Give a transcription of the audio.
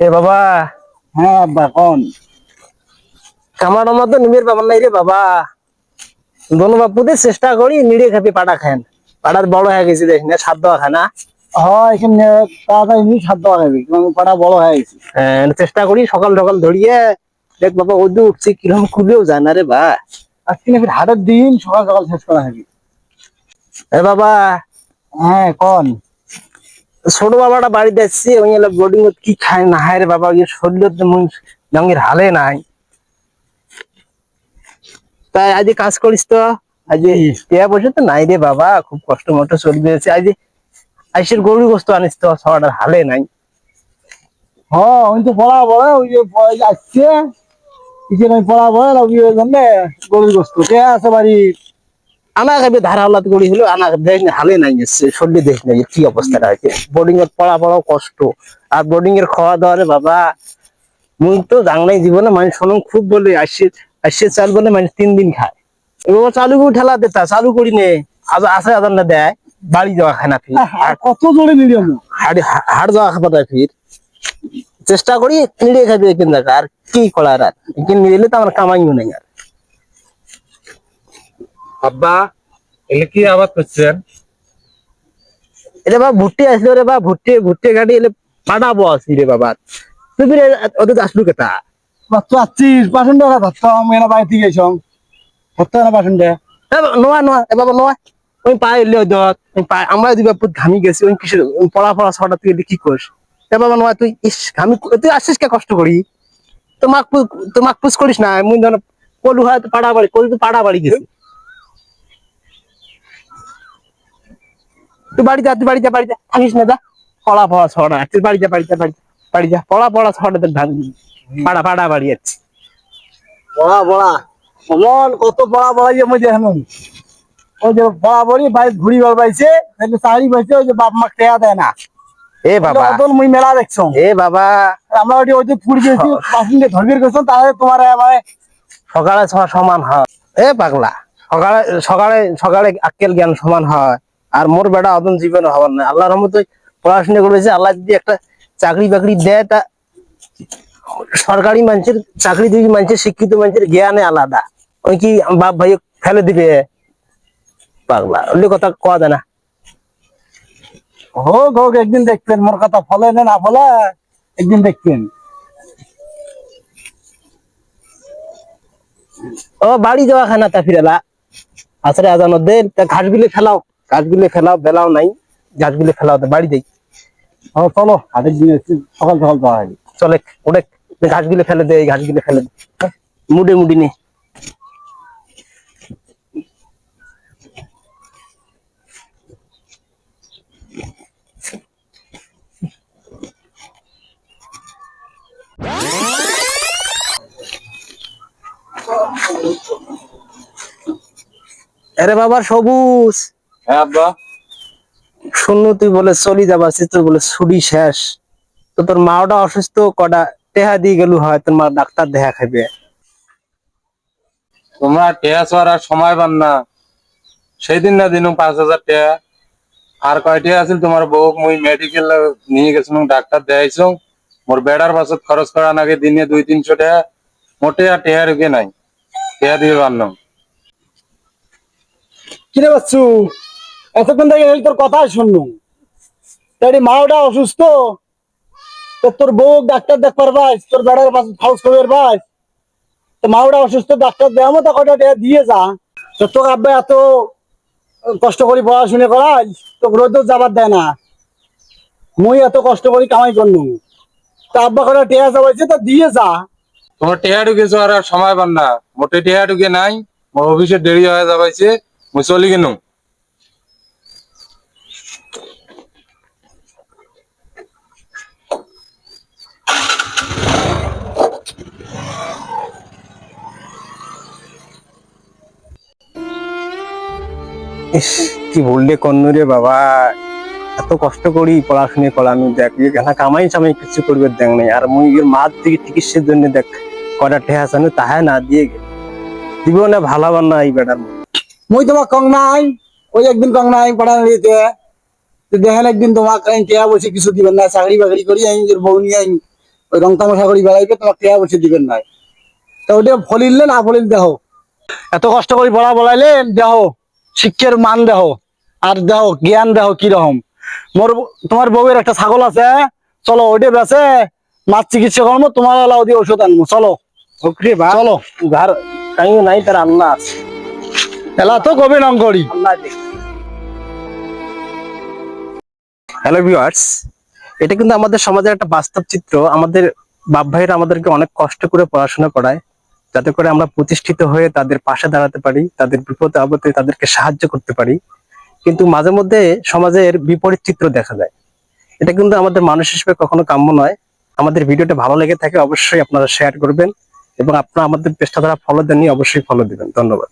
এ বাবা। হ্যাঁ আব্বা কোন? কামার আমার তো নিমের বাবার নাই রে বাবা। দোনো বাপুদের চেষ্টা করি নিড়ে খাবি পাটা খান পাটার বড় হয়ে গেছে দেখ না সাত দেওয়া খানা হয় এখানে তাড়াতাড়ি নিয়ে সাত দেওয়া খাবি কারণ পাড়া বড় হয়ে গেছে। হ্যাঁ, চেষ্টা করি সকাল সকাল ধরিয়ে। দেখ বাবা ওদু উঠছি কীরকম খুলেও যায় না রে বা। আজকে নাকি হাটের দিন সকাল সকাল শেষ করা হবে। এ বাবা। হ্যাঁ কোন? ছোট বাবাটা বাড়িতে আসছে ওই বোর্ডিং কি খায় না রে বাবা ইয়ে শরীর রঙের হালে নাই। তাই আজ কাজ করিস তো আজ টিয়া বসে তো নাই রে বাবা খুব কষ্ট মতো চলবে আজ আইসের গরু গোস্ত আনিস তো সবার হালে নাই। হ্যাঁ ওই তো পড়া বড় ওই যে পড়া যাচ্ছে পড়া বড় ওই জন্য গরুর গোস্ত। কে আছে বাড়ি আনা খাবে ধারা হালাত করি হলো আনা দেখ হালে নাই দেখ নাই কি অবস্থাটা হয়েছে বোর্ডিং এর পড়া পড়াও কষ্ট। আর বোর্ডিং এর খাওয়া দাওয়া রে বাবা মুই তো জানলাই জীবনে শোনো খুব বলে আসছে আসছে চাল বলে তিন দিন খায়। এবার চালু করে ঠেলা দেতা চালু করি নে আজ আসে আদান না দেয় বাড়ি যাওয়া খায় না ফির। কত জোরে নিলাম হাড় হাড় যাওয়া খাবার ফির। চেষ্টা করি নিড়ে খাবি থেকে আর কি করার আর? এখানে নিলে তো আমার কামাইও নেই আর। আব্বা এলে কি আবাদ করছেন? এটা বাবা ভুট্টি আসলো রে বা ভুট্টি ভুট্টি গাড়ি এলে পাঠাবো আসি রে বাবা। ওদের আসলু কেতা বাচ্চা আছিস টাকা ধরতাম এসম ধরতে না এ নোয়া নোয়া এ বাবা নোয়া। ওই পায়ে এলে ওই দত পায়ে আমরা দুই বাপুর ঘামি গেছি ওই কিসের পড়া পড়া ছটা তুই কি করিস? এ বাবা নোয়া তুই ইস ঘামি তুই আসিস কে কষ্ট করি? তো মাক তো মাক পুষ করিস না মুই ধর কলু হয় তো পাড়া বাড়ি কলু তো পাড়া বাড়ি গেছি। তুই বাড়ি যা তুই বাড়ি যা বাড়ি যা। থাকিস না যা। পড়া পড়া ছটা তুই বাড়ি যা বাড়ি যা বাড়ি বাড়ি যা। পড়া পড়া ছটা তোর ভাঙ পাড়া পাড়া বাড়ি যাচ্ছি। বড়া বড়া অমন কত বড়া বড়া যে ওই যে ঘুরি বার পাইছে চাকরি পাইছে ওই যে বাপ মা টেয়া দেয় না। এ বাবা। অতল মুই মেলা দেখছ এ বাবা। আমরা ওই ওই যে পুরি গেছি তাহলে তোমার মানে সকালে সমান হয়। এ পাগলা। সকালে সকালে সকালে আক্কেল জ্ঞান সমান হয়। আর মোর বেটা অদন জীবন হবার না আল্লাহর রহমতে পড়াশোনা করেছে আল্লাহ যদি একটা চাকরি বাকরি দেয় তা সরকারি মানুষের চাকরি দিবি মানুষের শিক্ষিত মানুষের জ্ঞানে আলাদা। ওই কি বাপ ভাই ফেলে দিবে? পাগলা। ওই কথা কওয়া যায় না। হোক হোক একদিন দেখবেন। মোর কথা ফলে না ফলে একদিন দেখবেন। ও বাড়ি যাওয়া খানা তা ফিরেলা আসরে আজানো দে তা ঘাসগুলি ফেলাও। ঘাসগুলি ফেলাও বেলাও নাই ঘাসগুলি ফেলাও বাড়ি ও চলো হাটের দিন সকাল সকাল যাওয়া হবে চলে ওটা ঘাসগুলো ফেলে দে এই ঘাসগুলো ফেলে দে। মুডে মুডি নে। আরে বাবা সবুজ। হ্যাঁ আব্বা। শূন্য তুই বলে চলি যাবার তুই বলে ছুটি শেষ। তো তোর মাওটা অসুস্থ কটা টেহা দিয়ে গেলু হয় তোর মা ডাক্তার দেখা খাবে তোমরা ছোয়ার আর সময় পান না। সেই দিন না দিনু পাঁচ হাজার টেয়া আর কয়টি আছিল তোমার বউ মুই মেডিকেল নিয়ে গেছিলাম ডাক্তার দেখাইছো মোর বেড়ার বাসত খরচ করা নাকি দিনে দুই তিনশো টাকা মোটে আর টেয়া ঢুকে নাই। টেহা দিয়ে পারলাম কিরে বাচ্চু? এতক্ষণ থেকে তোর কথা শুনলু তাই মাওটা অসুস্থ। তোর বউ ডাক্তার দেখবার পারবাস তোর বেড়ার পাশে হাউস করবে ভাই তো মাওটা অসুস্থ, ডাক্তার দেওয়া মতো কটা দিয়ে যা। তো তোর আব্বা এত কষ্ট করি পড়াশুনে করাই তো রোদ যাবার দেয় না। মুই এত কষ্ট করি কামাই করলু তা আব্বা কটা টেয়া যাবাইছে তো দিয়ে যা। তোমার টেয়া ঢুকেছো আর সময় পান না। মোটে টেয়া ঢুকে নাই অফিসে দেরি হয়ে যাবাইছে, মুই চলি গেনু ইস কি বললে কন্নু রে বাবা? এত কষ্ট করি পড়াশুনে করা আমি দেখ এখানে কামাই সামাই কিছু করবে দেখ নাই। আর মুই এর মার দিকে চিকিৎসার জন্য দেখ কটা ঠেহা আছে তাহা না দিয়ে গে। না ভালো না এই বেটার মুই তোমার কং নাই ওই একদিন কং নাই পড়া নিতে দেখেন একদিন তোমার টিয়া বসে কিছু দিবেন না চাকরি বাকরি করি আমি নিজের বউ নিয়ে আমি ওই রং তামাশা করি বেড়াইবে তোমার টিয়া বসে দিবেন নাই তা ওটা ফলিলে না ফলিল দেহ এত কষ্ট করে পড়া বলাইলেন দেহ শিক্ষার মান দেহ আর দেহ জ্ঞান দেহ কীরকম মোর তোমার বউয়ের একটা ছাগল আছে চলো ওইটা বেছে মাছ চিকিৎসা করব তোমার এলা ওদি ওষুধ আনব চলো। ওকে বা। চলো। যার কাইও নাই তার আল্লাহ আছে। এলা তো কবি নং করি? আল্লাহ হ্যালো ভিউয়ার্স এটা কিন্তু আমাদের সমাজের একটা বাস্তব চিত্র। আমাদের বাপ ভাইরা আমাদেরকে অনেক কষ্ট করে পড়াশোনা করায়। যাতে করে আমরা প্রতিষ্ঠিত হয়ে তাদের পাশে দাঁড়াতে পারি, তাদের বিপদে আপদে তাদেরকে সাহায্য করতে পারি। কিন্তু মাঝে মধ্যে সমাজের বিপরীত চিত্র দেখা যায় এটা কিন্তু আমাদের মানুষ হিসেবে কখনো কাম্য নয়। আমাদের ভিডিওটা ভালো লেগে থাকে অবশ্যই আপনারা শেয়ার করবেন এবং আপনারা আমাদের পেশটা দ্বারা ফলো দেননি অবশ্যই ফলো দিবেন। ধন্যবাদ।